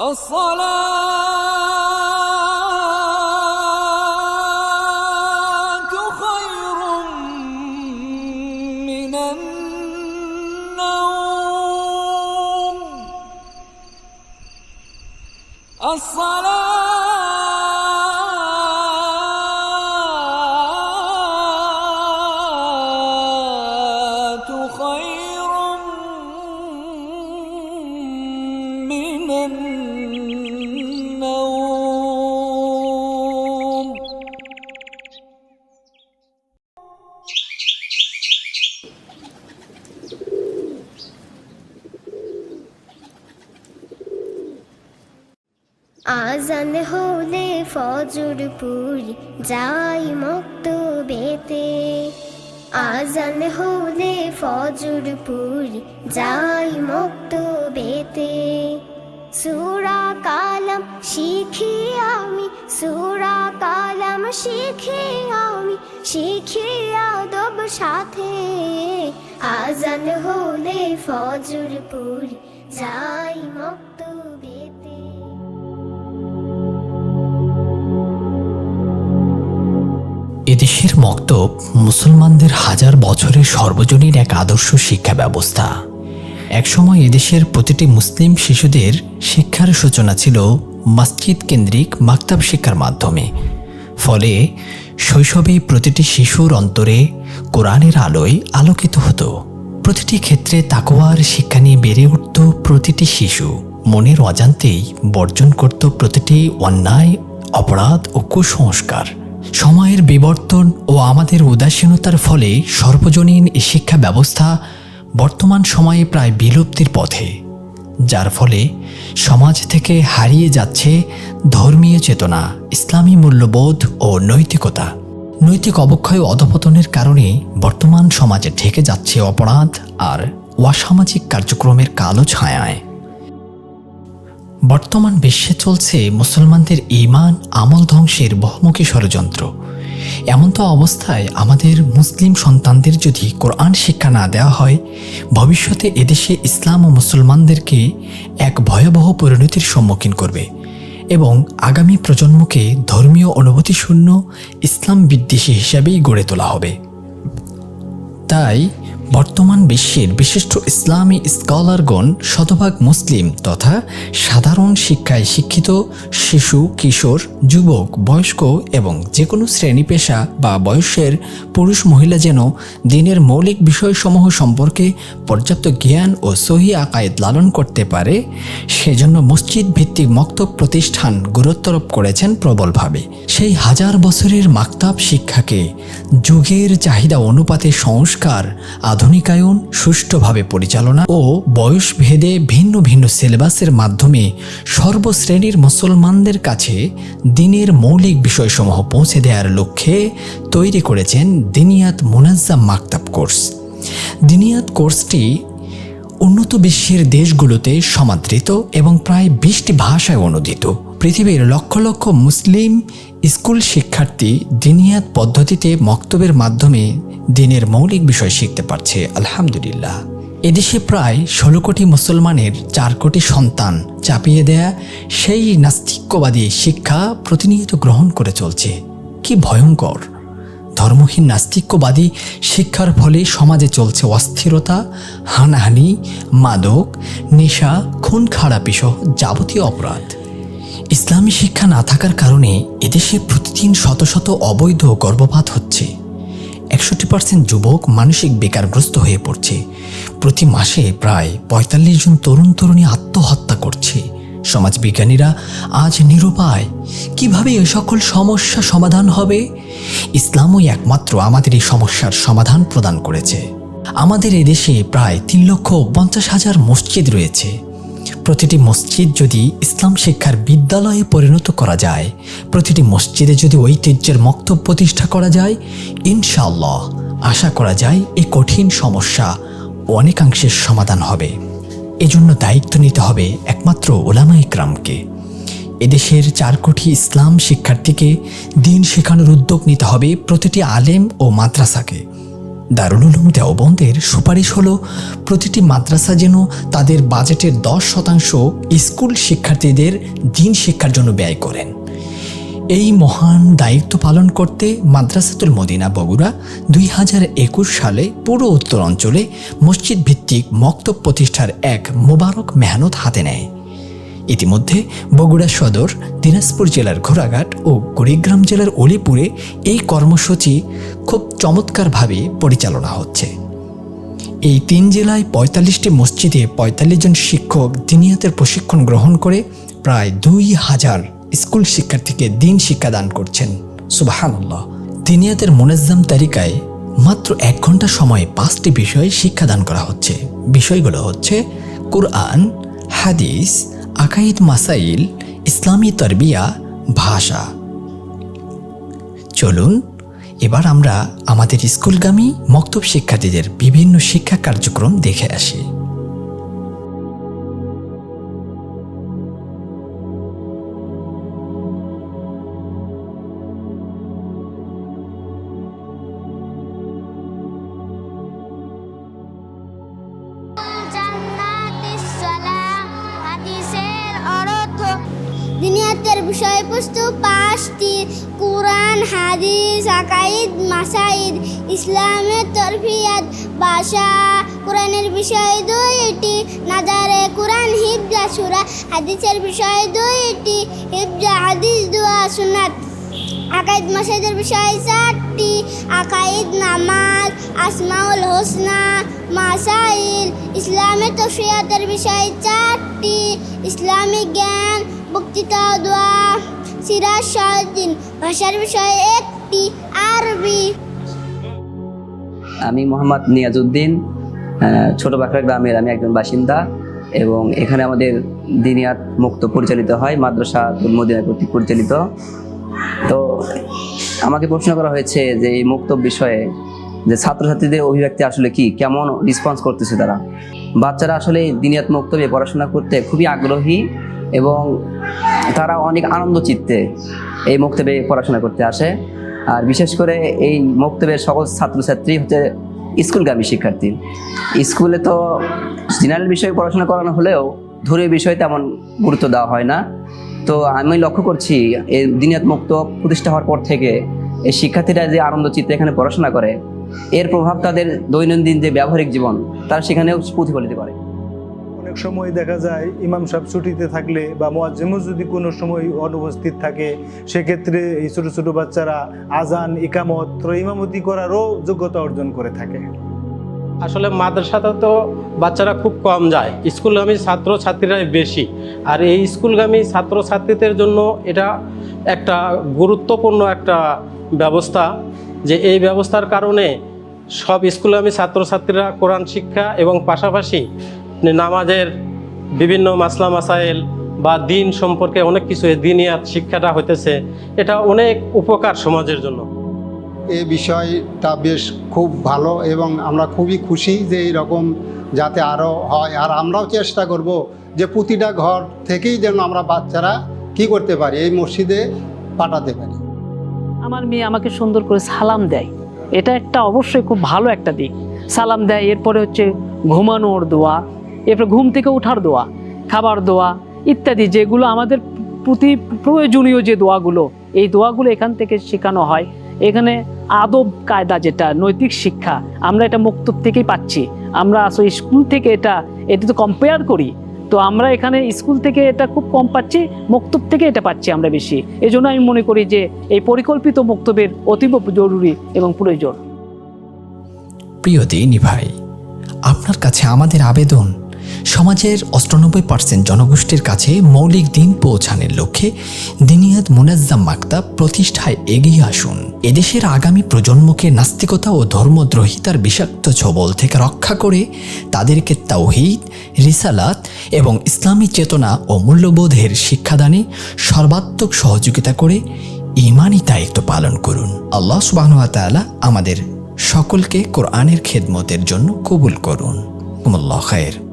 الصلاة আজান হলে ফজর পুরি যাই মক্তবেতে আজান হলে ফজর পুরি যাই মক্তবেতে সুরা কালাম শিখি আমি, সুরা কালাম শিখি আমি, শিখি আদব সাথে। আজান হলে ফজর পুরি যাই মক্তবেতে এদেশের মক্তব মুসলমানদের হাজার বছরের সর্বজনীন এক আদর্শ শিক্ষা ব্যবস্থা। একসময় এদেশের প্রতিটি মুসলিম শিশুদের শিক্ষার সূচনা ছিল মসজিদ কেন্দ্রিক মাক্তাব শিক্ষার মাধ্যমে। ফলে শৈশবে প্রতিটি শিশুর অন্তরে কোরআনের আলোয় আলোকিত হতো। প্রতিটি ক্ষেত্রে তাকোয়ার শিক্ষা নিয়ে বেড়ে উঠত প্রতিটি শিশু। মনের অজান্তেই বর্জন করত প্রতিটি অন্যায়, অপরাধ ও কুসংস্কার। সময়ের বিবর্তন ও আমাদের উদাসীনতার ফলে সর্বজনীন এই শিক্ষা ব্যবস্থা বর্তমান সময়ে প্রায় বিলুপ্তির পথে, যার ফলে সমাজ থেকে হারিয়ে যাচ্ছে ধর্মীয় চেতনা, ইসলামী মূল্যবোধ ও নৈতিকতা। নৈতিক অবক্ষয় অধপতনের কারণে বর্তমান সমাজে ঢেকে যাচ্ছে অপরাধ আর অসামাজিক কার্যক্রমের কালো ছায়ায়। বর্তমান বিশ্বে চলছে মুসলমানদের ইমান আমল ধ্বংসের বহুমুখী ষড়যন্ত্র। এমন তো অবস্থায় আমাদের মুসলিম সন্তানদের যদি কোরআন শিক্ষা না দেওয়া হয়, ভবিষ্যতে এদেশে ইসলাম ও মুসলমানদেরকে এক ভয়াবহ পরিণতির সম্মুখীন করবে এবং আগামী প্রজন্মকে ধর্মীয় অনুভূতিশূন্য ইসলাম বিদ্বেষী হিসাবেই গড়ে তোলা হবে। তাই বর্তমান বিশ্বের বিশিষ্ট ইসলামী স্কলারগণ শতভাগ মুসলিম তথা সাধারণ শিক্ষায় শিক্ষিত শিশু, কিশোর, যুবক, বয়স্ক এবং যে কোনো শ্রেণি পেশা বা বয়সের পুরুষ মহিলা যেন দিনের মৌলিক বিষয়সমূহ সম্পর্কে পর্যাপ্ত জ্ঞান ও সহি আকায়েদ লালন করতে পারে, সেজন্য মসজিদ ভিত্তিক মক্তব প্রতিষ্ঠান গুরুত্বারোপ করেছেন প্রবলভাবে। সেই হাজার বছরের মাক্তাব শিক্ষাকে যুগের চাহিদা অনুপাতে সংস্কার আধুনিকায়ন, সুষ্ঠুভাবে পরিচালনা ও বয়স ভেদে ভিন্ন ভিন্ন সিলেবাসের মাধ্যমে সর্বশ্রেণীর মুসলমানদের কাছে দিনের মৌলিক বিষয়সমূহ পৌঁছে দেওয়ার লক্ষ্যে তৈরি করেছেন দিনিয়াত মুনাজ্জাম মাকতাব কোর্স। দিনিয়াত কোর্সটি উন্নত বিশ্বের দেশগুলোতে সমাদৃত এবং প্রায় বিশটি ভাষায় অনুদিত। পৃথিবীর লক্ষ লক্ষ মুসলিম স্কুল শিক্ষার্থী দিনিয়াত পদ্ধতিতে মক্তবের মাধ্যমে দিনের মৌলিক বিষয় শিখতে পারছে, আলহামদুলিল্লাহ। এদেশে প্রায় ষোলো কোটি মুসলমানের চার কোটি সন্তান চাপিয়ে দেয়া সেই নাস্তিক্যবাদী শিক্ষা প্রতিনিয়ত গ্রহণ করে চলছে। কি ভয়ঙ্কর! ধর্মহীন নাস্তিক্যবাদী শিক্ষার ফলে সমাজে চলছে অস্থিরতা, হানাহানি, মাদক, নেশা খুন খারাপি সহ যাবতীয় অপরাধ। ইসলামী শিক্ষা না থাকার কারণে এদেশে প্রতিদিন শত শত অবৈধ গর্ভপাত হচ্ছে। একষট্টি পার্সেন্ট যুবক মানসিক বেকারগ্রস্ত হয়ে পড়ছে। প্রতি মাসে প্রায় পঁয়তাল্লিশ জন তরুণ তরুণী আত্মহত্যা করছে। সমাজবিজ্ঞানীরা আজ নিরুপায়, কীভাবে এ সকল সমস্যা সমাধান হবে? ইসলামই একমাত্র আমাদের এই সমস্যার সমাধান প্রদান করেছে। আমাদের এদেশে প্রায় তিন লক্ষ পঞ্চাশ হাজার মসজিদ রয়েছে। প্রতিটি মসজিদ যদি ইসলাম শিক্ষার বিদ্যালয়ে পরিণত করা যায়, প্রতিটি মসজিদে যদি ঐতিহ্যের মক্তব প্রতিষ্ঠা করা যায়, ইনশাআল্লাহ আশা করা যায় এই কঠিন সমস্যা অনেকাংশের সমাধান হবে। এজন্য দায়িত্ব নিতে হবে একমাত্র ওলামা ইকরামকে। এদেশের চার কোটি ইসলাম শিক্ষার্থীকে দিন শেখানোর উদ্যোগ নিতে হবে প্রতিটি আলেম ও মাদ্রাসাকে। দারুল উলুম দেওবন্দের সুপারিশ হলো, প্রতিটি মাদ্রাসা যেন তাদের বাজেটের দশ শতাংশ স্কুল শিক্ষার্থীদের দিন শিক্ষার জন্য ব্যয় করেন। এই মহান দায়িত্ব পালন করতে মাদ্রাসাতুল মদিনা বগুড়া দুই হাজার একুশ সালে পুরো উত্তর অঞ্চলে মসজিদ ভিত্তিক মক্তব প্রতিষ্ঠার এক মোবারক মেহনত হাতে নেয়। ইতিমধ্যে বগুড়া সদর, দিনাজপুর জেলার ঘোড়াঘাট ও কুড়িগ্রাম জেলার অলিপুরে এই কর্মসূচি খুব চমৎকারভাবে পরিচালনা হচ্ছে। এই তিন জেলায় পঁয়তাল্লিশটি মসজিদে পঁয়তাল্লিশ জন শিক্ষক দিনিয়াতের প্রশিক্ষণ গ্রহণ করে প্রায় দুই হাজার স্কুল শিক্ষার্থীকে দিন শিক্ষাদান করছেন। সুবাহান্লাহ দিনিয়াতের মোনাজ্জাম তালিকায় মাত্র এক ঘণ্টা সময়ে পাঁচটি বিষয়ে শিক্ষাদান করা হচ্ছে। বিষয়গুলো হচ্ছে কুরআন, হাদিস আকাইদ মাসাইল ইসলামী তরবিয়া ভাষা। চলুন, এবার আমরা আমাদের স্কুলগামী মক্তব শিক্ষার্থীদের বিভিন্ন শিক্ষা কার্যক্রম দেখে আসি। বিষয়বস্তু পাঁচটি কোরআন, হাদিস আকাইদ মাসাইদ ইসলামের তরফিয়াত, ভাষা, কোরআনের বিষয় দুইটি, নাজারে কোরআন হিবজা সুরা, হাদিসের বিষয় দুইটি হিবজা হাদিস, দোয়া সুনাত আকাইদ মাসাইদের বিষয় চারটি আকাইদ নামাজ, আসমাউল হোসনা মাসাইল ইসলামের তফিয়াতের বিষয় চারটি, ইসলামিক জ্ঞান বক্তৃতা দোয়া সিরাজ শাহদ্দিন ভাষার বিষয় একটি আরবি। আমি মোহাম্মদ নিয়াজউদ্দিন ছোট বাঁকড়া গ্রামের আমি একজন বাসিন্দা এবং এখানে আমাদের দিনিয়াত মুক্ত পরিচালিত হয়, মাদ্রাসা মদিনা কর্তৃক পরিচালিত। তো আমাকে প্রশ্ন করা হয়েছে যে এই মুক্ত বিষয়ে যে ছাত্রছাত্রীদের অভিব্যক্তি আসলে কি? কেমন রেসপন্স করতেছে তারা? বাচ্চারা আসলে দিনিয়াত মুক্তবে পড়াশোনা করতে খুবই আগ্রহী এবং তারা অনেক আনন্দ চিত্তে এই মুক্তবে পড়াশোনা করতে আসে। আর বিশেষ করে এই মক্তবের সকল ছাত্রছাত্রী হচ্ছে স্কুলগামী শিক্ষার্থী। স্কুলে তো জেনারেল বিষয়ে পড়াশোনা করানো হলেও ধরে বিষয় তেমন গুরুত্ব দেওয়া হয় না। তো আমি লক্ষ্য করছি, এই দিনিয়াত মুক্ত প্রতিষ্ঠা হওয়ার পর থেকে এই শিক্ষার্থীরা যে আনন্দ চিত্তে এখানে পড়াশোনা করে, এর প্রভাব তাদের দৈনন্দিন যে ব্যবহারিক জীবন, তারা সেখানেও প্রতিফলিত করে। অনেক সময় দেখা যায় ইমাম সাহেব ছুটিতে থাকলে বা মোয়াজ্জেমও যদি কোনো সময় অনুপস্থিত থাকে, সেক্ষেত্রে এই ছোটো ছোটো বাচ্চারা আজান, ইকামত ইমামতি করারও যোগ্যতা অর্জন করে থাকে। আসলে মাদ্রাসাতে তো বাচ্চারা খুব কম যায়, স্কুলগামী ছাত্র ছাত্রীরাই বেশি। আর এই স্কুলগামী ছাত্র ছাত্রীদের জন্য এটা একটা গুরুত্বপূর্ণ একটা ব্যবস্থা যে এই ব্যবস্থার কারণে সব স্কুলগামী ছাত্রছাত্রীরা কোরআন শিক্ষা এবং পাশাপাশি নামাজের বিভিন্ন মাসলা মাসাইল বা দিন সম্পর্কে অনেক কিছু দিনিয়াত শিক্ষাটা হইতেছে। এটা অনেক উপকার সমাজের জন্য। এ বিষয়টা বেশ খুব ভালো এবং আমরা খুবই খুশি যে এইরকম যাতে আরও হয়। আর আমরাও চেষ্টা করব যে প্রতিটা ঘর থেকেই যেন আমরা বাচ্চারা কি করতে পারি এই মসজিদে পাঠাতে পারি। আমার মেয়ে আমাকে সুন্দর করে সালাম দেয়। এটা একটা অবশ্যই খুব ভালো একটা দিক। সালাম দেয় এরপরে হচ্ছে ঘুমানোর দোয়া এরপর ঘুম থেকে ওঠার দোয়া, খাবার দোয়া ইত্যাদি, যেগুলো আমাদের প্রতি প্রয়োজনীয় যে দোয়াগুলো, এই দোয়াগুলো এখান থেকে শেখানো হয়। এখানে আদব কায়দা যেটা, নৈতিক শিক্ষা, আমরা এটা মুক্তব থেকেই পাচ্ছি। আমরা আসলে স্কুল থেকে এটা এটা তো কম্পেয়ার করি। তো আমরা এখানে স্কুল থেকে এটা খুব কম পাচ্ছি মক্তব থেকে এটা পাচ্ছি আমরা বেশি। এই জন্য আমি মনে করি যে এই পরিকল্পিত মক্তবের অতীব জরুরি এবং প্রয়োজন। প্রিয় দিনী ভাই, আপনার কাছে আমাদের আবেদন সমাজের অষ্টানব্বই পার্সেন্ট জনগোষ্ঠীর কাছে মৌলিক দিন পৌঁছানোর লক্ষ্যে দিনিয়াত মুনাজ্জাম মাক্তাব প্রতিষ্ঠায় এগিয়ে আসুন। এদেশের আগামী প্রজন্মকে নাস্তিকতা ও ধর্মদ্রোহিতার বিষাক্ত ছবল থেকে রক্ষা করে তাদেরকে তাওহিদ, রিসালাত এবং ইসলামী চেতনা ও মূল্যবোধের শিক্ষাদানে সর্বাত্মক সহযোগিতা করে ইমানই দায়িত্ব পালন করুন। আল্লাহ সুবাহ আমাদের সকলকে কোরআনের খেদমতের জন্য কবুল করুন। কুমুল্লাহ খায়ের।